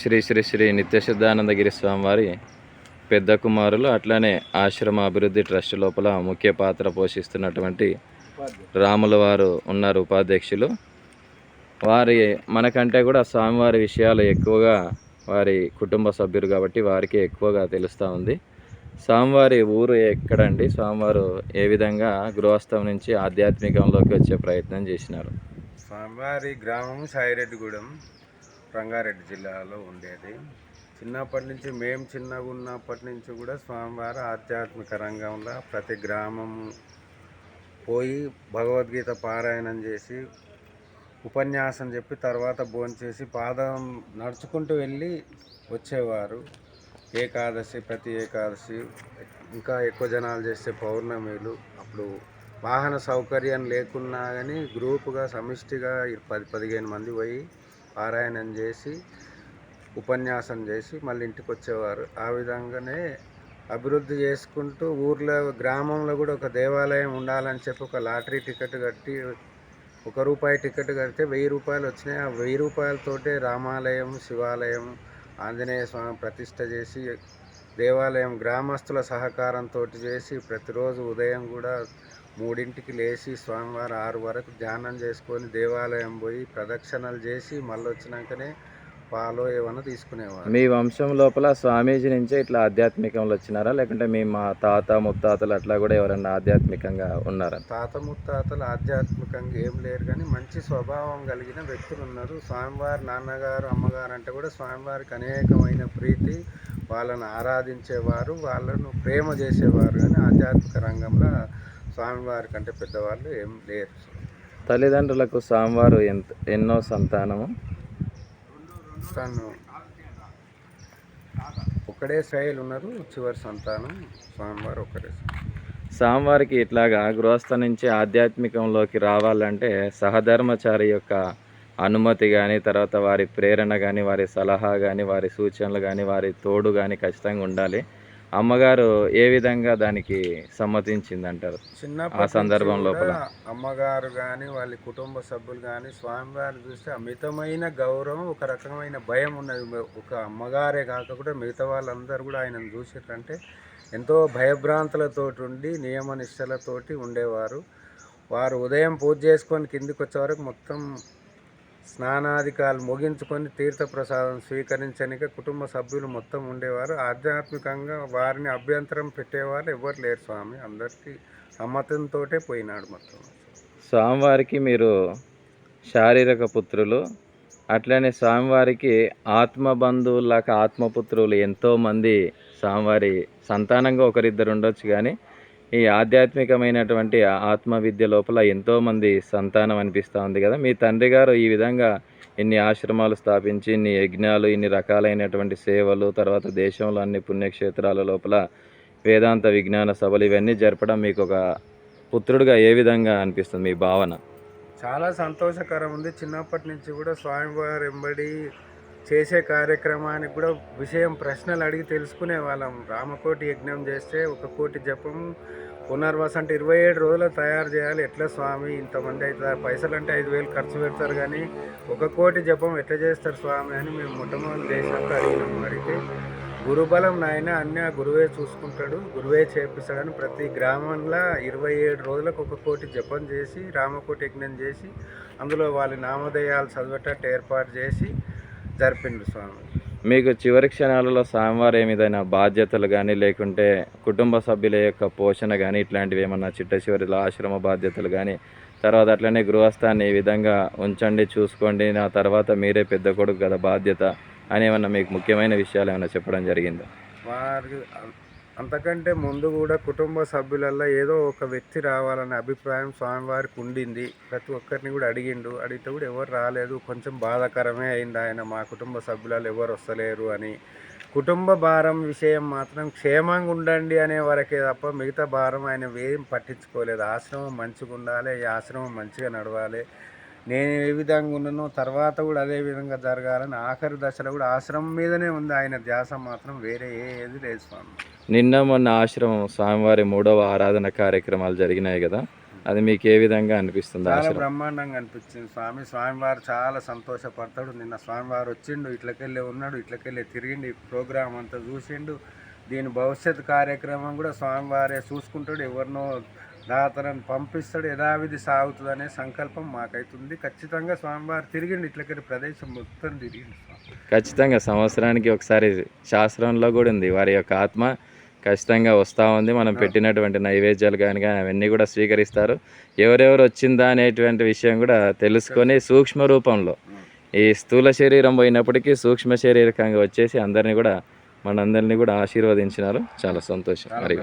శ్రీ శ్రీ శ్రీ నిత్యశుద్ధానందగిరి స్వామివారి పెద్ద కుమారులు అట్లానే ఆశ్రమ అభివృద్ధి ట్రస్ట్ లోపల ముఖ్య పాత్ర పోషిస్తున్నటువంటి రాముల వారు ఉన్నారు ఉపాధ్యక్షులు. వారి మనకంటే కూడా స్వామివారి విషయాలు ఎక్కువగా వారి కుటుంబ సభ్యులు కాబట్టి వారికి ఎక్కువగా తెలుస్తూ ఉంది. స్వామివారి ఊరు ఎక్కడండి? స్వామివారు ఏ విధంగా గృహస్థం నుంచి ఆధ్యాత్మికంలోకి వచ్చే ప్రయత్నం చేసినారు? స్వామివారి గ్రామం సాయిరెడ్డిగూడెం. రంగారెడ్డి జిల్లాలో ఉండేది. చిన్నప్పటి నుంచి మేము చిన్నగా ఉన్నప్పటి నుంచి కూడా స్వామివారు ఆధ్యాత్మిక రంగంలో ప్రతి గ్రామం పోయి భగవద్గీత పారాయణం చేసి ఉపన్యాసం చెప్పి తర్వాత భోంచేసి పాదం నడుచుకుంటూ వెళ్ళి వచ్చేవారు. ఏకాదశి ప్రతి ఏకాదశి ఇంకా ఎక్కువ జనాలు చేసే పౌర్ణమిలు అప్పుడు వాహన సౌకర్యం లేకున్నా కానీ గ్రూపుగా సమిష్టిగా పది పదిహేను మంది పోయి పారాయణం చేసి ఉపన్యాసం చేసి మళ్ళీ ఇంటికి వచ్చేవారు ఆ విధంగానే అభివృద్ధి చేసుకుంటూ ఊర్లో గ్రామంలో కూడా ఒక దేవాలయం ఉండాలని చెప్పి ఒక లాటరీ టికెట్ కట్టి ఒక రూపాయి టికెట్ కడితే వెయ్యి రూపాయలు వచ్చినాయి. ఆ వెయ్యి రూపాయలతోటే రామాలయం శివాలయం ఆంజనేయ స్వామి ప్రతిష్ట చేసి దేవాలయం గ్రామస్తుల సహకారంతో చేసి ప్రతిరోజు ఉదయం కూడా మూడింటికి లేచి స్వామివారు ఆరు వరకు ధ్యానం చేసుకొని దేవాలయం పోయి ప్రదక్షిణలు చేసి మళ్ళీ వచ్చినాకనే పాలు ఏమన్నా తీసుకునేవారు. మీ వంశం లోపల స్వామీజీ నుంచే ఇట్లా ఆధ్యాత్మికంలో వచ్చినారా? లేకుంటే మీ మా తాత ముత్తాతలు అట్లా కూడా ఎవరన్నా ఆధ్యాత్మికంగా ఉన్నారా? తాత ముత్తాతలు ఆధ్యాత్మికంగా ఏం లేరు కానీ మంచి స్వభావం కలిగిన వ్యక్తులు ఉన్నారు. స్వామివారి నాన్నగారు అమ్మగారు అంటే కూడా స్వామివారికి అనేకమైన ప్రీతి. వాళ్ళను ఆరాధించేవారు వాళ్ళను ప్రేమ చేసేవారు. కానీ ఆధ్యాత్మిక రంగంలో స్వామివారి కంటే పెద్దవాళ్ళు ఏం లేరు. తల్లిదండ్రులకు స్వామివారు ఎంత ఎన్నో సంతానము? తను ఒకడే శైలు ఉన్నారు చివరి సంతానం స్వామివారు ఒకరే. స్వామివారికి ఇట్లాగా గృహస్థ నుంచి ఆధ్యాత్మికంలోకి రావాలంటే సహధర్మచారి యొక్క అనుమతి కానీ తర్వాత వారి ప్రేరణ కానీ వారి సలహా కానీ వారి సూచనలు కానీ వారి తోడు కానీ ఖచ్చితంగా ఉండాలి. అమ్మగారు ఏ విధంగా దానికి సమ్మతించింది అంటారు చిన్నప్పటి ఆ సందర్భం లోపల. అమ్మగారు కానీ వాళ్ళ కుటుంబ సభ్యులు కానీ స్వామివారిని చూస్తే అమితమైన గౌరవం ఒక రకమైన భయం ఉన్నది. ఒక అమ్మగారే కాకుండా మిగతా వాళ్ళందరూ కూడా ఆయనను చూసారంటే ఎంతో భయభ్రాంతులతోటి ఉండి నియమ నిష్టలతోటి ఉండేవారు. వారు ఉదయం పూజ చేసుకొని కిందికి వచ్చే వరకు మొత్తం స్నానాధికాలు ముగించుకొని తీర్థప్రసాదం స్వీకరించనిక కుటుంబ సభ్యులు మొత్తం ఉండేవారు. ఆధ్యాత్మికంగా వారిని అభ్యంతరం పెట్టేవారు ఎవరు లేరు స్వామి. అందరికీ సమ్మతంతో పోయినాడు మొత్తం. స్వామివారికి మీరు శారీరక పుత్రులు. అట్లనే స్వామివారికి ఆత్మ బంధువులాగా ఆత్మపుత్రులు ఎంతోమంది స్వామివారి సంతానంగా ఒకరిద్దరు ఉండొచ్చు కానీ ఈ ఆధ్యాత్మికమైనటువంటి ఆత్మ విద్య లోపల ఎంతోమంది సంతానం అనిపిస్తూ ఉంది కదా. మీ తండ్రి గారు ఈ విధంగా ఇన్ని ఆశ్రమాలు స్థాపించి ఇన్ని యజ్ఞాలు ఇన్ని రకాలైనటువంటి సేవలు తర్వాత దేశంలో అన్ని పుణ్యక్షేత్రాల లోపల వేదాంత విజ్ఞాన సభలు ఇవన్నీ జరపడం మీకు ఒక పుత్రుడిగా ఏ విధంగా అనిపిస్తుంది మీ భావన? చాలా సంతోషకరం ఉంది. చిన్నప్పటి నుంచి కూడా స్వామివారు ఎంబడి చేసే కార్యక్రమానికి కూడా విషయం ప్రశ్నలు అడిగి తెలుసుకునే వాళ్ళం. రామకోటి యజ్ఞం చేస్తే ఒక కోటి జపం పునర్వాస అంటే ఇరవై ఏడు రోజులు తయారు చేయాలి. ఎట్లా స్వామి? ఇంతమంది అవుతారు పైసలు అంటే ఐదు వేలు ఖర్చు పెడతారు కానీ ఒక కోటి జపం ఎట్లా చేస్తారు స్వామి అని మేము మొట్టమొదటి దేశంతో అడిగినాము అడిగితే గురుబలం నాయన అన్నీ ఆ గురువే చూసుకుంటాడు గురువే చేపిస్తాడని ప్రతి గ్రామంలో ఇరవై ఏడు రోజులకు ఒక కోటి జపం చేసి రామకోటి యజ్ఞం చేసి అందులో వాళ్ళ నామధేయాలు చదివేటట్టు ఏర్పాటు చేసి జరిపిండు స్వామి. మీకు చివరి క్షణాలలో స్వామివారు ఏమిదైనా బాధ్యతలు కానీ లేకుంటే కుటుంబ సభ్యుల యొక్క పోషణ కానీ ఇట్లాంటివి ఏమన్నా చిట్ట చివరిలో ఆశ్రమ బాధ్యతలు కానీ తర్వాత అట్లనే గృహస్థాన్ని ఈ విధంగా ఉంచండి చూసుకోండి నా తర్వాత మీరే పెద్ద కొడుకు కదా బాధ్యత అని ఏమన్నా మీకు ముఖ్యమైన విషయాలు ఏమైనా చెప్పడం జరిగిందా? వారి అం- అంతకంటే ముందు కూడా కుటుంబ సభ్యులల్లో ఏదో ఒక వ్యక్తి రావాలనే అభిప్రాయం స్వామివారికి ఉండింది. ప్రతి ఒక్కరిని కూడా అడిగిండు. అడిగితే కూడా ఎవరు రాలేదు. కొంచెం బాధాకరమే అయింది ఆయన. మా కుటుంబ సభ్యులలో ఎవరు వస్తలేరు అని. కుటుంబ భారం విషయం మాత్రం క్షేమంగా ఉండండి అనే వరకే తప్ప మిగతా భారం ఆయన ఏం పట్టించుకోలేదు. ఆశ్రమం మంచిగా ఉండాలి ఈ ఆశ్రమం మంచిగా నడవాలి. నేను ఏ విధంగా ఉన్నానో తర్వాత కూడా అదే విధంగా జరగాలని ఆఖరి దశలో కూడా ఆశ్రమం మీదనే ఉంది ఆయన ధ్యాస మాత్రం వేరే ఏది లేదు స్వామి. నిన్న మొన్న ఆశ్రమం స్వామివారి మూడవ ఆరాధన కార్యక్రమాలు జరిగినాయి కదా అది మీకు ఏ విధంగా అనిపిస్తుంది చాలా బ్రహ్మాండంగా అనిపించింది స్వామి. స్వామివారు చాలా సంతోషపడతాడు. నిన్న స్వామివారు వచ్చిండు ఇట్లకెళ్ళి ఉన్నాడు ఇట్లకెళ్ళి తిరిగిండు ఈ ప్రోగ్రాం అంతా చూసిండు. దీని భవిష్యత్ కార్యక్రమం కూడా స్వామివారే చూసుకుంటాడు. ఎవరినో దాతలను పంపిస్తాడు యథావిధి సాగుతుంది అనే సంకల్పం మాకైతుంది. ఖచ్చితంగా స్వామివారు తిరిగిండు ఇట్లకెళ్ళి ప్రదేశం మొత్తం స్వామి. ఖచ్చితంగా సంవత్సరానికి ఒకసారి శాస్త్రంలో కూడా ఉంది. వారి యొక్క ఆత్మ ఖచ్చితంగా వస్తూ ఉంది. మనం పెట్టినటువంటి నైవేద్యాలు కానీ కానీ అవన్నీ కూడా స్వీకరిస్తారు. ఎవరెవరు వచ్చిందా అనేటువంటి విషయం కూడా తెలుసుకొని సూక్ష్మ రూపంలో ఈ స్థూల శరీరం పోయినప్పటికీ సూక్ష్మ శరీరకంగా వచ్చేసి అందరినీ కూడా మనందరినీ కూడా ఆశీర్వదించినారు. చాలా సంతోషం. మరి